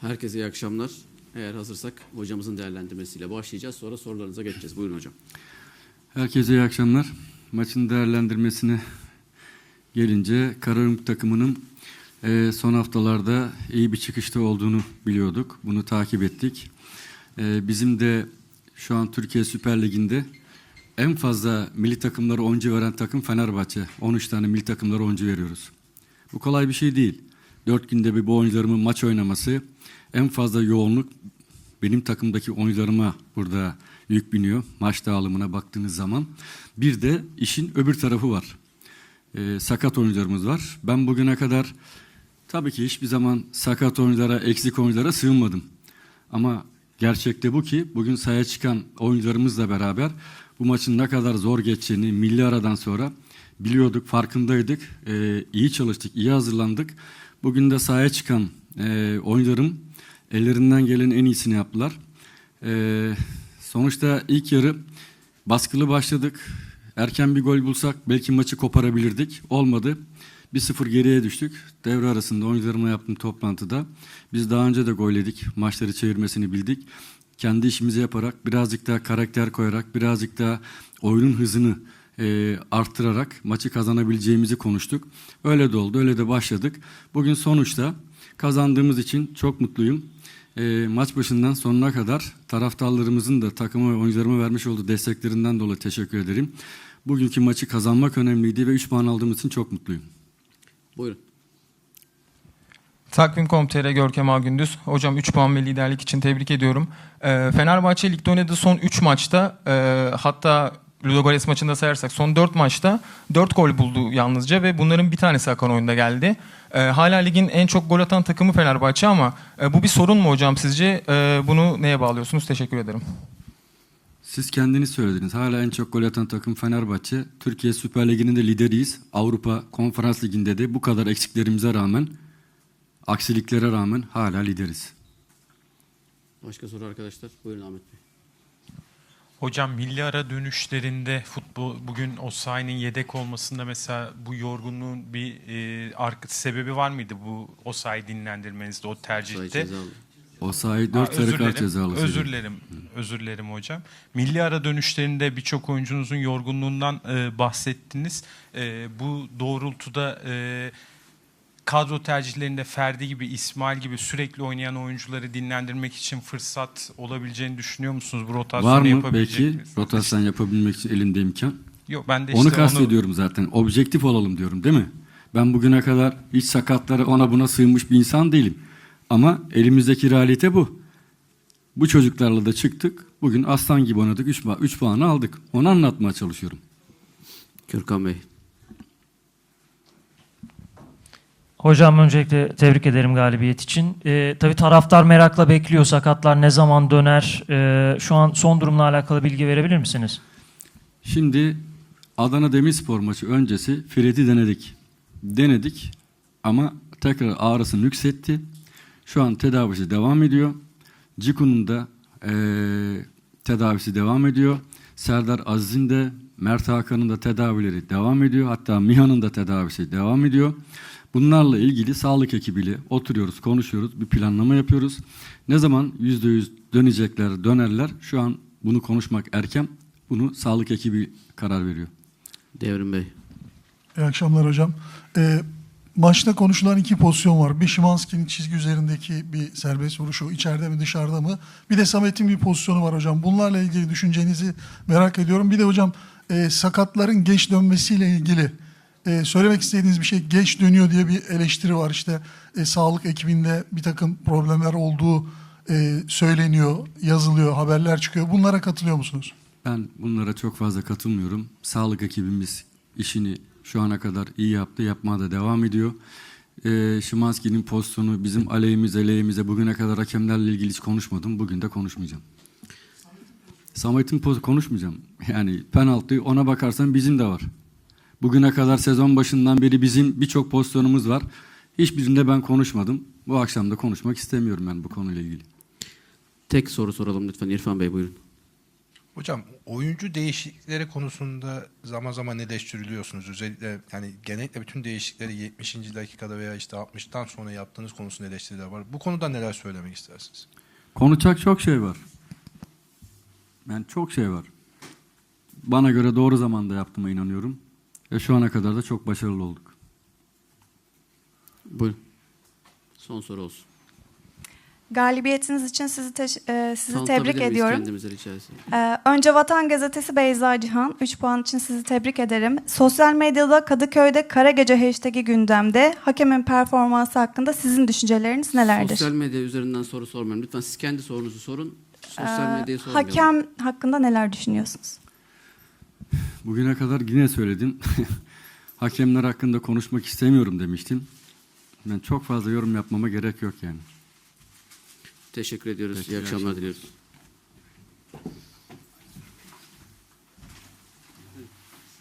Herkese iyi akşamlar. Eğer hazırsak hocamızın değerlendirmesiyle başlayacağız. Sonra sorularınıza geçeceğiz. Buyurun hocam. Herkese iyi akşamlar. Maçın değerlendirmesine gelince Kararım takımının e, son haftalarda iyi bir çıkışta olduğunu biliyorduk. Bunu takip ettik. E, bizim de şu an Türkiye Süper Ligi'nde en fazla milli takımlara oyuncu veren takım Fenerbahçe. 13 tane milli takımlara oyuncu veriyoruz. Bu kolay bir şey değil. Dört günde bir bu oyuncularımın maç oynaması en fazla yoğunluk benim takımdaki oyuncularıma burada yük biniyor. Maç dağılımına baktığınız zaman. Bir de işin öbür tarafı var. Ee, sakat oyuncularımız var. Ben bugüne kadar tabii ki hiçbir zaman sakat oyunculara, eksik oyunculara sığınmadım. Ama gerçekte bu ki bugün sahaya çıkan oyuncularımızla beraber bu maçın ne kadar zor geçeceğini milli aradan sonra biliyorduk, farkındaydık. Ee, iyi çalıştık, iyi hazırlandık. Bugün de sahaya çıkan e, oyuncularım ellerinden gelen en iyisini yaptılar. Ee, sonuçta ilk yarı baskılı başladık. Erken bir gol bulsak belki maçı koparabilirdik. Olmadı. 1-0 geriye düştük. Devre arasında oyuncularımla yaptığım toplantıda biz daha önce de gol yedik. Maçları çevirmesini bildik. Kendi işimizi yaparak, birazcık daha karakter koyarak, birazcık daha oyunun hızını e, arttırarak maçı kazanabileceğimizi konuştuk. Öyle de oldu, öyle de başladık. Bugün sonuçta kazandığımız için çok mutluyum. E, maç başından sonuna kadar taraftarlarımızın da takıma ve oyuncularıma vermiş olduğu desteklerinden dolayı teşekkür ederim. Bugünkü maçı kazanmak önemliydi ve 3 puan aldığımız için çok mutluyum. Buyurun. Takvim.com.tr Görkem Ağgündüz. Hocam 3 puan ve liderlik için tebrik ediyorum. Ee, Fenerbahçe ligde oynadığı son 3 maçta e, hatta Ludogorets maçında sayarsak son 4 maçta 4 gol buldu yalnızca ve bunların bir tanesi akan oyunda geldi. Ee, hala ligin en çok gol atan takımı Fenerbahçe ama e, bu bir sorun mu hocam sizce? E, bunu neye bağlıyorsunuz? Teşekkür ederim. Siz kendiniz söylediniz. Hala en çok gol atan takım Fenerbahçe. Türkiye Süper Ligi'nin de lideriyiz. Avrupa Konferans Ligi'nde de bu kadar eksiklerimize rağmen, aksiliklere rağmen hala lideriz. Başka soru arkadaşlar. Buyurun Ahmet Bey. Hocam milli ara dönüşlerinde futbol bugün Osayi'nin yedek olmasında mesela bu yorgunluğun bir e, arka, sebebi var mıydı bu Osayi dinlendirmenizde o tercihte? cezalı. O sahi Aa, 4 sarı kart cezalı. Özür dilerim. Özür dilerim hocam. Milli ara dönüşlerinde birçok oyuncunuzun yorgunluğundan e, bahsettiniz. E, bu doğrultuda e, kadro tercihlerinde Ferdi gibi, İsmail gibi sürekli oynayan oyuncuları dinlendirmek için fırsat olabileceğini düşünüyor musunuz? Bu rotasyonu Var mı yapabilecek peki rotasyon yapabilmek için elimde imkan? Yok ben de onu işte kastediyorum zaten. Objektif olalım diyorum değil mi? Ben bugüne kadar hiç sakatları ona buna sığınmış bir insan değilim. Ama elimizdeki realite bu. Bu çocuklarla da çıktık. Bugün aslan gibi oynadık. 3 3 puanı aldık. Onu anlatmaya çalışıyorum. Gürkan Bey. Hocam öncelikle tebrik ederim galibiyet için. Ee, tabii taraftar merakla bekliyor. Sakatlar ne zaman döner? Ee, şu an son durumla alakalı bilgi verebilir misiniz? Şimdi Adana Demirspor maçı öncesi Fred'i denedik. Denedik ama tekrar ağrısı nüksetti. Şu an tedavisi devam ediyor. Ciku'nun da eee, tedavisi devam ediyor. Serdar Aziz'in de Mert Hakan'ın da tedavileri devam ediyor. Hatta Miha'nın da tedavisi devam ediyor. Bunlarla ilgili sağlık ekibiyle oturuyoruz, konuşuyoruz, bir planlama yapıyoruz. Ne zaman %100 dönecekler, dönerler şu an bunu konuşmak erken. Bunu sağlık ekibi karar veriyor. Devrim Bey. İyi akşamlar hocam. Ee, maçta konuşulan iki pozisyon var. Bir Şimanski'nin çizgi üzerindeki bir serbest vuruşu içeride mi dışarıda mı? Bir de Samet'in bir pozisyonu var hocam. Bunlarla ilgili düşüncenizi merak ediyorum. Bir de hocam e, sakatların geç dönmesiyle ilgili e, söylemek istediğiniz bir şey geç dönüyor diye bir eleştiri var. İşte e, sağlık ekibinde bir takım problemler olduğu e, söyleniyor, yazılıyor, haberler çıkıyor. Bunlara katılıyor musunuz? Ben bunlara çok fazla katılmıyorum. Sağlık ekibimiz işini şu ana kadar iyi yaptı, yapmaya da devam ediyor. Ee, Şimanski'nin pozisyonu bizim aleyhimize, aleyhimize bugüne kadar hakemlerle ilgili hiç konuşmadım. Bugün de konuşmayacağım. Samet'in pozisyonu konuşmayacağım. Yani penaltı ona bakarsan bizim de var. Bugüne kadar sezon başından beri bizim birçok pozisyonumuz var. Hiçbirinde ben konuşmadım. Bu akşam da konuşmak istemiyorum ben bu konuyla ilgili. Tek soru soralım lütfen. İrfan Bey buyurun. Hocam oyuncu değişiklikleri konusunda zaman zaman eleştiriliyorsunuz. Özellikle yani genellikle bütün değişiklikleri 70. dakikada veya işte 60'tan sonra yaptığınız konusunda eleştiriler var. Bu konuda neler söylemek istersiniz? Konuşacak çok şey var. Yani çok şey var. Bana göre doğru zamanda yaptığıma inanıyorum. Ve şu ana kadar da çok başarılı olduk. Buyurun. Son soru olsun. Galibiyetiniz için sizi teş- e, sizi Tanıtabilir tebrik miyiz ediyorum. Rica. Ee, önce Vatan Gazetesi Beyza Cihan 3 puan için sizi tebrik ederim. Sosyal medyada Kadıköy'de Kara Gece hashtag'i gündemde. Hakemin performansı hakkında sizin düşünceleriniz nelerdir? Sosyal medya üzerinden soru sormayın. Lütfen siz kendi sorunuzu sorun. Sosyal medyayı sormayalım. Hakem hakkında neler düşünüyorsunuz? Bugüne kadar yine söyledim. Hakemler hakkında konuşmak istemiyorum demiştim. Ben çok fazla yorum yapmama gerek yok yani. Teşekkür ediyoruz. Peki, İyi akşamlar. diliyoruz.